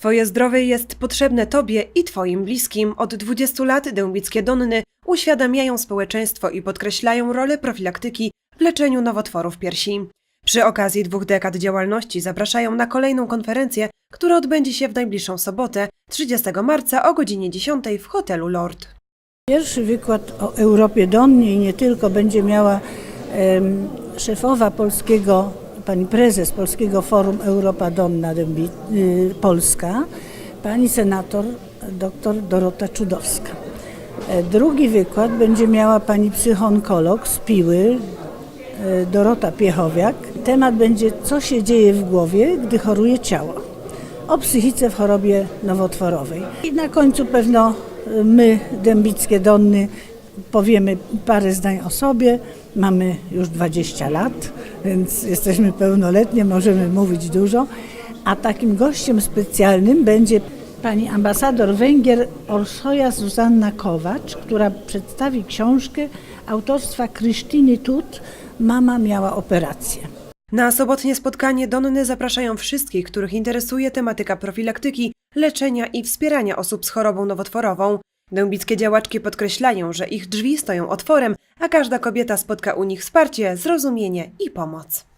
Twoje zdrowie jest potrzebne Tobie i Twoim bliskim. Od 20 lat dębickie Donny uświadamiają społeczeństwo i podkreślają rolę profilaktyki w leczeniu nowotworów piersi. Przy okazji dwóch dekad działalności zapraszają na kolejną konferencję, która odbędzie się w najbliższą sobotę, 30 marca o godzinie 10 w hotelu Lord. Pierwszy wykład o Europie Donnie i nie tylko będzie miała em, szefowa polskiego, pani prezes Polskiego Forum Europa Donna Dębi, y, Polska, pani senator dr Dorota Czudowska. E, Drugi wykład będzie miała pani psychonkolog z Piły, e, Dorota Piechowiak. Temat będzie co się dzieje w głowie, gdy choruje ciało o psychice w chorobie nowotworowej. I na końcu pewno y, my, Dębickie Donny, powiemy parę zdań o sobie. Mamy już 20 lat, więc jesteśmy pełnoletnie, możemy mówić dużo. A takim gościem specjalnym będzie pani ambasador Węgier Orsoja Zuzanna Kowacz, która przedstawi książkę autorstwa Krystyny Tut Mama miała operację. Na sobotnie spotkanie Donny zapraszają wszystkich, których interesuje tematyka profilaktyki, leczenia i wspierania osób z chorobą nowotworową. Dębickie działaczki podkreślają, że ich drzwi stoją otworem, a każda kobieta spotka u nich wsparcie, zrozumienie i pomoc.